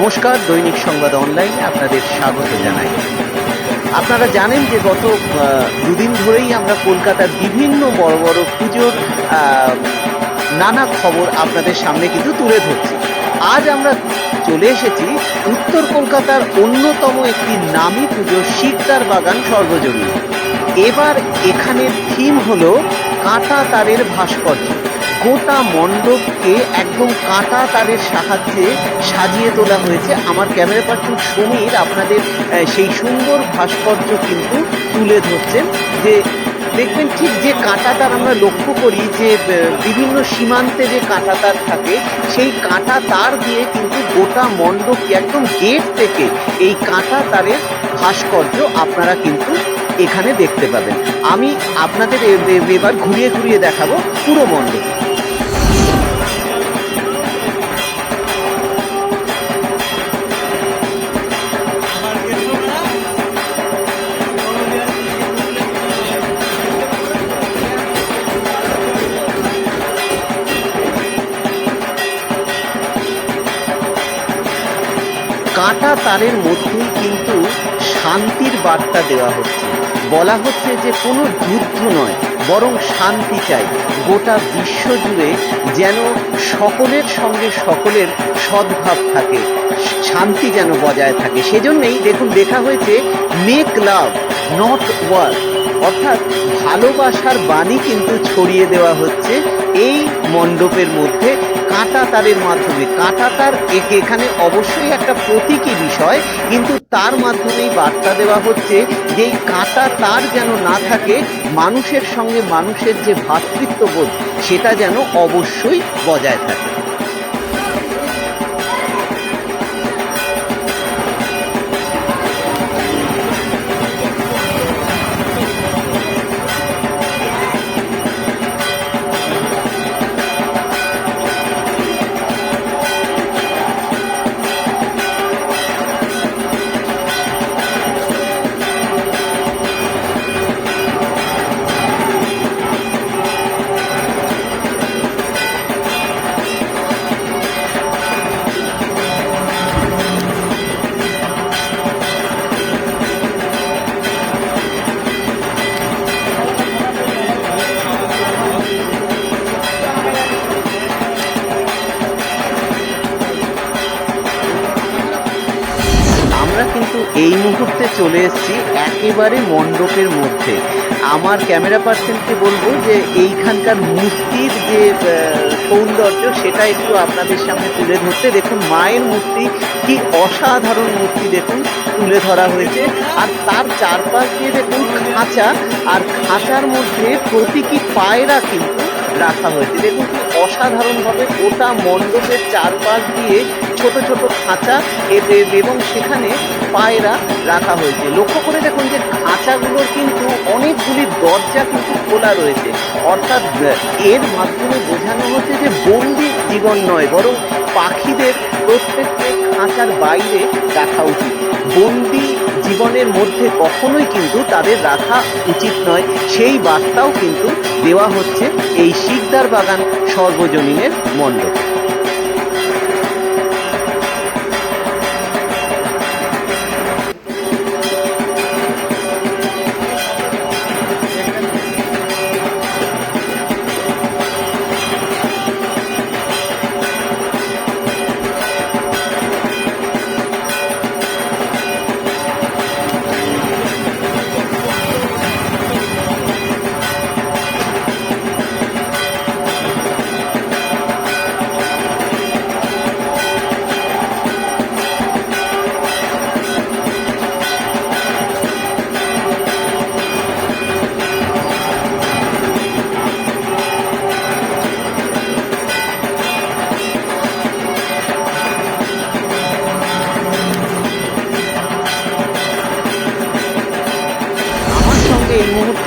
নমস্কার, দৈনিক সংবাদ অনলাইনে আপনাদের স্বাগত জানাই। আপনারা জানেন যে গত দুদিন ধরেই আমরা কলকাতার বিভিন্ন বড় বড় পুজোর নানা খবর আপনাদের সামনে কিন্তু তুলে ধরছি। আজ আমরা চলে এসেছি উত্তর কলকাতার অন্যতম একটি নামী পুজো, শিকদার বাগান সর্বজনীন। এবার এখানের থিম হলো কাঁটা তারের ভাস্কর্য। গোটা মণ্ডপকে একদম কাঁটা তারের সাহায্যে সাজিয়ে তোলা হয়েছে। আমার ক্যামেরা পার্সন সমীর আপনাদের সেই সুন্দর ভাস্কর্য কিন্তু তুলে ধরছেন। যে দেখবেন ঠিক যে কাঁটা তার আমরা লক্ষ্য করি যে বিভিন্ন সীমান্তে যে কাঁটা তার থাকে, সেই কাঁটা তার দিয়ে কিন্তু গোটা মণ্ডপকে একদম গেট থেকে এই কাঁটা তারের ভাস্কর্য আপনারা কিন্তু এখানে দেখতে পাবেন। আমি আপনাদের এবার ঘুরিয়ে ঘুরিয়ে দেখাবো পুরো মণ্ডপ। কাঁটা তারের মধ্যেই কিন্তু শান্তির বার্তা দেওয়া হচ্ছে। বলা হচ্ছে যে কোনো যুদ্ধ নয়, বরং শান্তি চাই। গোটা বিশ্ব জুড়ে যেন সকলের সঙ্গে সকলের সদ্ভাব থাকে, শান্তি যেন বজায় থাকে। সেজন্যই দেখুন, লেখা হয়েছে, মেক লাভ, নট ওয়ার। অর্থাৎ ভালোবাসার বাণী কিন্তু ছড়িয়ে দেওয়া হচ্ছে এই মণ্ডপের মধ্যে। কাঁটা তারের মাধ্যমে কাঁটা তার এখানে অবশ্যই একটা প্রতীকী বিষয়, কিন্তু তার মাধ্যমেই বার্তা দেওয়া হচ্ছে যে কাঁটা তার যেন না থাকে, মানুষের সঙ্গে মানুষের যে ভ্রাতৃত্ববোধ সেটা যেন অবশ্যই বজায় থাকে। আমরা কিন্তু এই মুহূর্তে চলে এসেছি একেবারে মণ্ডপের মধ্যে। আমার ক্যামেরা পার্সনকে বলব যে এইখানকার মূর্তির যে সৌন্দর্য, সেটা একটু আপনাদের সামনে তুলে ধরতে। দেখুন, মায়ের মূর্তি, কি অসাধারণ মূর্তি দেখুন, তুলে ধরা হয়েছে। আর তার চারপাশ দিয়ে দেখুন খাঁচা, আর খাঁচার মধ্যে প্রতীকী পায়রা কিন্তু রাখা হয়েছে দেখুন, অসাধারণভাবে গোটা মণ্ডপের চারপাশ দিয়ে ছোট ছোট খাঁচা এ- এ- এবং সেখানে পায়রা রাখা হয়েছে। লক্ষ্য করে দেখুন যে খাঁচাগুলোর কিন্তু অনেকগুলি দরজা কিন্তু খোলা রয়েছে। অর্থাৎ এর মাধ্যমে বোঝানো হচ্ছে যে বন্দি জীবন নয়, বরং পাখিদের প্রত্যেককে খাঁচার বাইরে রাখা উচিত। বন্দি জীবনের মধ্যে কখনোই কিন্তু তাদের রাখা উচিত নয়। সেই বার্তাও কিন্তু দেওয়া হচ্ছে এই শিকদার বাগান সর্বজনীনের মণ্ডপে।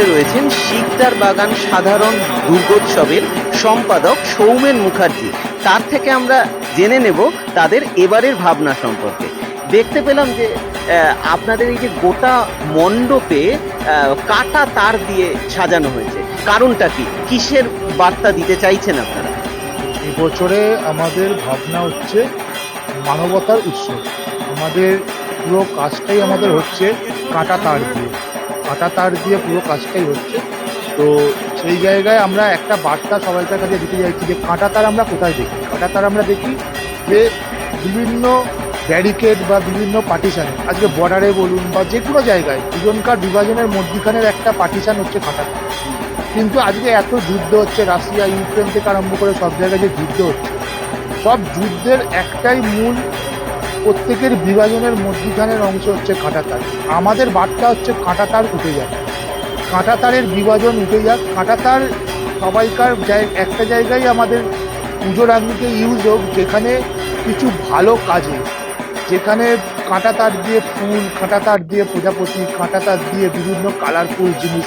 মুহূর্তে রয়েছেন শিকদার বাগান সাধারণ দুর্গোৎসবের সম্পাদক সৌমেন মুখার্জি। তার থেকে আমরা জেনে নেব তাদের এবারের ভাবনা সম্পর্কে। দেখতে পেলাম যে আপনাদের এই যে গোটা মণ্ডপে কাটা তার দিয়ে সাজানো হয়েছে। কারণটা কি? কিসের বার্তা দিতে চাইছেন আপনারা? এবছরে আমাদের ভাবনা হচ্ছে মানবতার উৎসব। আমাদের পুরো কাজটাই আমাদের হচ্ছে কাঁটা তার দিয়ে। কাঁটা তার দিয়ে পুরো কাজটাই হচ্ছে। তো সেই জায়গায় আমরা একটা বার্তা সবাইকার কাছে দিতে চাইছি যে কাঁটা তার আমরা কোথায় দেখি? কাঁটা তার আমরা দেখি যে বিভিন্ন ব্যারিকেড বা বিভিন্ন পার্টিশানে আজকে বর্ডারে বলুন বা যে কোনো জায়গায় দুজনকার বিভাজনের মধ্যিখানের একটা পার্টিশান হচ্ছে কাঁটা কিন্তু আজকে এত যুদ্ধ হচ্ছে, রাশিয়া, ইউক্রেন থেকে আরম্ভ করে সব জায়গায় যে যুদ্ধ হচ্ছে, সব যুদ্ধের একটাই মূল প্রত্যেকের বিভাজনের মধ্যিখানের অংশ হচ্ছে কাঁটাতার। আমাদের বার্তা হচ্ছে কাঁটাতার উঠে যাক। কাঁটাতারের বিভাজন উঠে যাক। কাঁটাতার সবাইকার একটা জায়গায় আমাদের পুজোর আগ্নিতে ইউজ হোক, যেখানে কিছু ভালো কাজে। যেখানে কাঁটা তার দিয়ে ফুল কাঁটা তার দিয়ে প্রজাপতি কাঁটা তার দিয়ে বিভিন্ন কালারফুল জিনিস,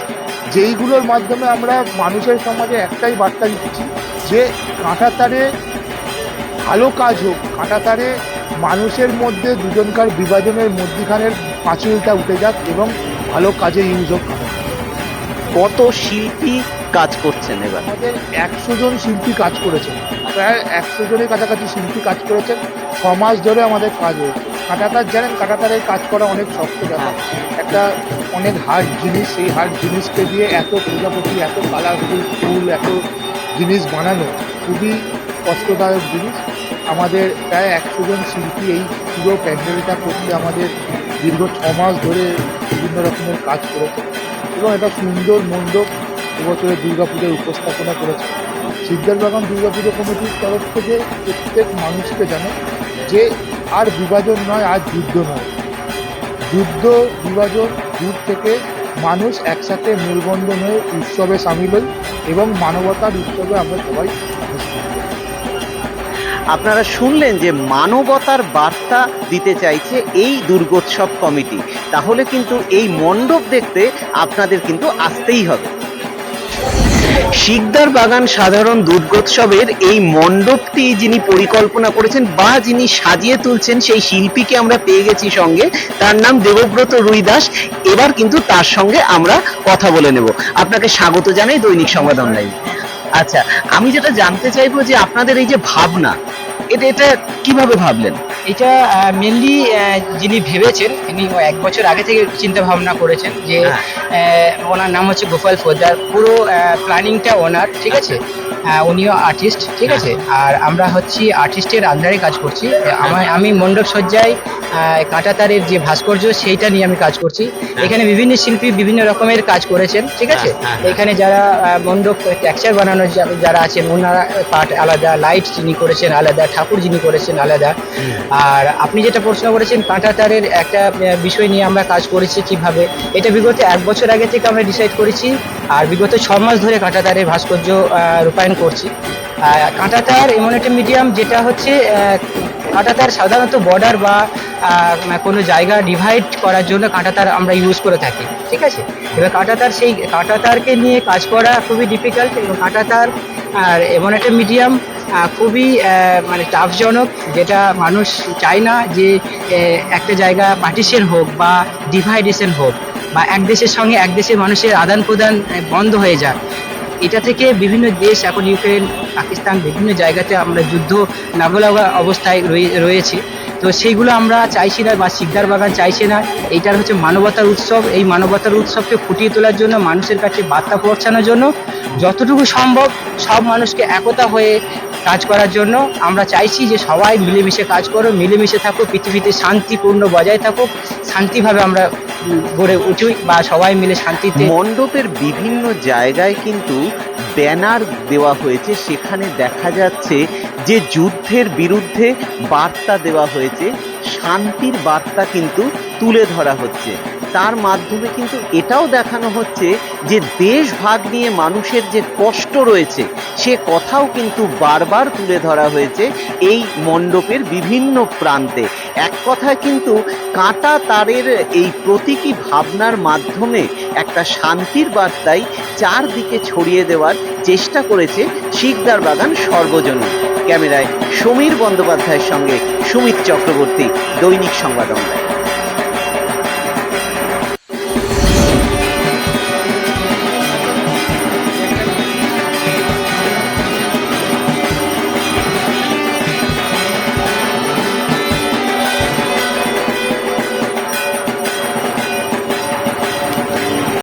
যেইগুলোর মাধ্যমে আমরা মানুষের সমাজে একটাই বার্তা দিচ্ছি যে কাঁটা তারে ভালো কাজ হোক কাঁটা তারে মানুষের মধ্যে দুজনকার বিভাজনের মধ্যিখানের পাঁচিলটা উঠে যাক এবং ভালো কাজে ইউজ হোক কত শিল্পী কাজ করছেন এবার? আমাদের একশো জন শিল্পী কাজ করেছেন। প্রায় একশো জনের কাছাকাছি শিল্পী কাজ করেছেন। ছ মাস ধরে আমাদের কাজ হয়েছে। কাঁটাতার জানেন কাঁটাতারের কাজ করা অনেক শক্ত ব্যাপার। একটা অনেক হার্ড জিনিস সেই হার্ড জিনিসকে দিয়ে এত প্রজাপতি এত কালারফুল ফুল এত জিনিস বানানো খুবই কষ্টদায়ক জিনিস। আমাদের প্রায় একশো জন শিল্পী এই পুরো প্যান্ডেলটা করতে আমাদের দীর্ঘ ছ মাস ধরে বিভিন্ন রকমের কাজ করেছে এবং এটা সুন্দর মণ্ডপ এবছরে দুর্গাপুজোর উপস্থাপনা করেছে সিদ্ধার বাগান দুর্গাপুজো কমিটির তরফ থেকে প্রত্যেক মানুষকে জানে যে আর বিভাজন নয়, আর যুদ্ধ নয় যুদ্ধ, বিভাজন দূর থেকে মানুষ একসাথে মূলবন্ধন হয়ে উৎসবে সামিল হই এবং মানবতার উৎসবে আমরা সবাই। আপনারা শুনলেন যে মানবতার বার্তা দিতে চাইছে এই দুর্গোৎসব কমিটি। তাহলে কিন্তু এই মণ্ডপ দেখতে আপনাদের কিন্তু আসতেই হবে। শিকদার বাগান সাধারণ দুর্গোৎসবের এই মণ্ডপটি যিনি পরিকল্পনা করেছেন বা যিনি সাজিয়ে তুলছেন সেই শিল্পীকে আমরা পেয়ে গেছি সঙ্গে। তার নাম দেবব্রত রুই দাস এবার কিন্তু তার সঙ্গে আমরা কথা বলে নেব। আপনাকে স্বাগত জানাই দৈনিক সংবাদ অনলাইন আচ্ছা আমি যেটা জানতে চাইব যে আপনাদের এই যে ভাবনা এটা এটা কীভাবে ভাবলেন? এটা মেনলি যিনি ভেবেছেন তিনি এক বছর আগে থেকে চিন্তা ভাবনা করেছেন যে হ্যাঁ। ওনার নাম হচ্ছে গোপাল পোদ্দার। পুরো প্ল্যানিংটা ওনার ঠিক আছে? উনিও আর্টিস্ট ঠিক আছে? আর আমরা হচ্ছি আর্টিস্টের আন্ডারে কাজ করছি। আমার আমি মণ্ডপ সজ্জায় কাঁটাতারের যে ভাস্কর্য সেইটা নিয়ে আমি কাজ করছি। এখানে বিভিন্ন শিল্পী বিভিন্ন রকমের কাজ করেছেন ঠিক আছে? হ্যাঁ, হ্যাঁ, হ্যাঁ। এখানে যারা মণ্ডপ টেক্সচার বানানোর যারা আছেন ওনারা পার্ট আলাদা লাইট যিনি করেছেন আলাদা ঠাকুর যিনি করেছেন আলাদা। আর আপনি যেটা প্রশ্ন করেছেন কাঁটাতারের একটা বিষয় নিয়ে আমরা কাজ করেছি কীভাবে? এটা বিগত এক বছর আগে থেকে আমরা ডিসাইড করেছি। আর বিগত ছ মাস ধরে কাঁটাতারের ভাস্কর্য আহ, রূপায়ণ করছি। আর কাঁটাতার এমন একটা মিডিয়াম যেটা হচ্ছে আহ, কাঁটাতার সাধারণত বর্ডার বা কোনো জায়গা ডিভাইড করার জন্য কাঁটাতার আমরা ইউজ করে থাকি ঠিক আছে? এবার কাঁটাতার সেই কাঁটাতারকে নিয়ে কাজ করা খুবই ডিফিকাল্ট এবং কাঁটাতার আর এমন একটা মিডিয়াম খুবই মানে টাফজনক যেটা মানুষ চায় না যে একটা জায়গা পার্টিশন হোক বা ডিভাইডেশন হোক বা এক দেশের সঙ্গে এক দেশের মানুষের আদান প্রদান বন্ধ হয়ে যাক। এটা থেকে বিভিন্ন দেশ, এখন ইউক্রেন, পাকিস্তান বিভিন্ন জায়গাতে আমরা যুদ্ধ নাগলা অবস্থায় রয়েছে। তো সেইগুলো আমরা চাইছি না বা শিকদার বাগান চাইছে না। এইটার হচ্ছে মানবতার উৎসব। এই মানবতার উৎসবকে ফুটিয়ে তোলার জন্য, মানুষের কাছে বার্তা পৌঁছানোর জন্য যতটুকু সম্ভব সব মানুষকে একতা হয়ে কাজ করার জন্য আমরা চাইছি যে সবাই মিলেমিশে কাজ করো মিলেমিশে থাকো পৃথিবীতে শান্তিপূর্ণ বজায় থাকুক, শান্তিভাবে আমরা গড়ে উঠি বা সবাই মিলে শান্তিতে মণ্ডপের বিভিন্ন জায়গায় কিন্তু ব্যানার দেওয়া হয়েছে। সেখানে দেখা যাচ্ছে যে যুদ্ধের বিরুদ্ধে বার্তা দেওয়া হয়েছে। শান্তির বার্তা কিন্তু তুলে ধরা হচ্ছে। তার মাধ্যমে কিন্তু এটাও দেখানো হচ্ছে যে দেশ ভাগ নিয়ে মানুষের যে কষ্ট রয়েছে, সে কথাও কিন্তু বারবার তুলে ধরা হয়েছে এই মণ্ডপের বিভিন্ন প্রান্তে। এক কথায় কিন্তু কাঁটা তারের এই প্রতীকী ভাবনার মাধ্যমে একটা শান্তির বার্তাই চারদিকে ছড়িয়ে দেওয়ার চেষ্টা করেছে শিকদার বাগান সর্বজনীন। ক্যামেরায় সমীর বন্দ্যোপাধ্যায়ের সঙ্গে সুমিত চক্রবর্তী দৈনিক সংবাদ অনলাইন